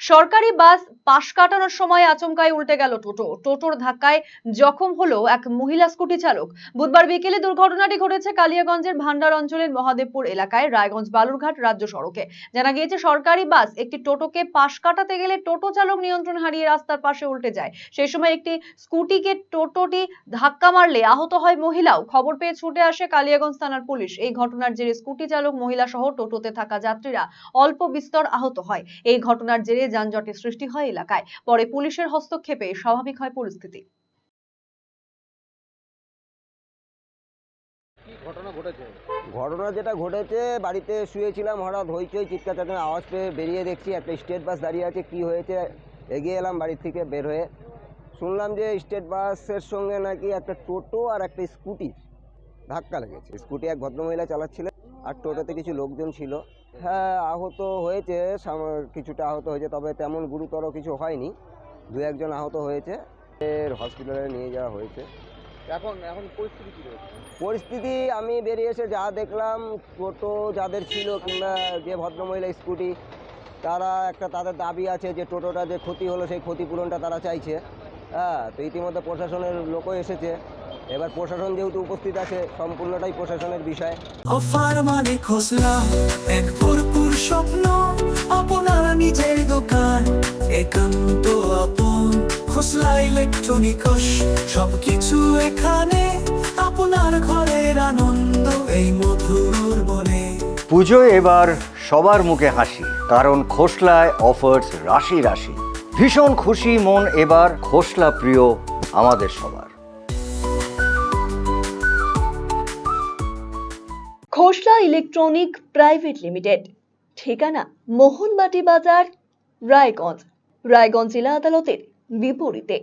সরকারি বাস পাশ কাটানোর সময় আচমকাই উল্টে গেল টোটো। টোটোর ধাক্কায় জখম হলো এক মহিলা স্কুটি চালক। বুধবার বিকেলে দুর্ঘটনাটি ঘটেছে কালিয়াগঞ্জের ভান্ডার অঞ্চলের মহাদেবপুর এলাকায়, রায়গঞ্জ বালুরঘাট রাজ্য সড়কে। জানা গিয়েছে, সরকারি বাস একটি টোটোকে পাশ কাটাতে গেলে টোটো চালক নিয়ন্ত্রণ হারিয়ে রাস্তার পাশে উল্টে যায়। সেই সময় একটি স্কুটিকে টোটোটি ধাক্কা মারলে আহত হয় মহিলাও। খবর পেয়ে ছুটে আসে কালিয়াগঞ্জ থানার পুলিশ। এই ঘটনার জেরে স্কুটি চালক মহিলা সহ টোটোতে থাকা যাত্রীরা অল্প বিস্তর আহত হয়। এই ঘটনার জেরে যানজটের সৃষ্টি হয় এলাকায়। পরে পুলিশের হস্তক্ষেপে স্বাভাবিক হয় পরিস্থিতি। ঘটনা যেটা ঘটেছে বাড়িতে শুয়েছিলাম হঠাৎ হইচই চিৎকার চেঁচামেচি আওয়াজ পেয়ে বেরিয়ে দেখছি একটা স্টেট বাস দাঁড়িয়ে আছে কি হয়েছে? এগিয়ে এলাম বাড়ি থেকে বের হয়ে। শুনলাম যে স্টেট বাসের সঙ্গে নাকি একটা টোটো আর একটা স্কুটি ধাক্কা লেগেছে। স্কুটি এক ভদ্রমহিলা চালাচ্ছিলেন। আর টোটোতে কিছু লোকজন ছিল। হ্যাঁ আহত হয়েছে কিছুটা আহত হয়েছে তবে তেমন গুরুতর কিছু হয়নি। দু একজন আহত হয়েছে। এর হসপিটালে নিয়ে যাওয়া হয়েছে। এখন এখন পরিস্থিতি কি পরিস্থিতি আমি বেরিয়ে এসে যা দেখলাম টোটো যাদের ছিল কিংবা যে ভদ্রমহিলা স্কুটি তারা একটা তাদের দাবি আছে যে টোটোটা যে ক্ষতি হলো সেই ক্ষতিপূরণটা তারা চাইছে। হ্যাঁ তো ইতিমধ্যে প্রশাসনের লোকও এসেছে। এবার প্রশাসন যেহেতু উপস্থিত আছে সম্পূর্ণটাই প্রশাসনের বিষয়। অফার মানে খোসলা এক ভরপুর স্বপ্ন আপনার নিজের দোকান একান্ত আপন। খোসলা ইলেকট্রনিকস সবকিছু এখানে আপনার ঘরের আনন্দ এই মধুর বনে পুজোয় এবার সবার মুখে হাসি কারণ খোসলায় অফার্স রাশি রাশি। ভীষণ খুশি মন এবার খোসলা প্রিয় আমাদের সবার। Khosla electronic private limited. ঠিকানা মোহনবাটি বাজার রায়গঞ্জ। রায়গঞ্জ জেলা আদালতের বিপরীতে।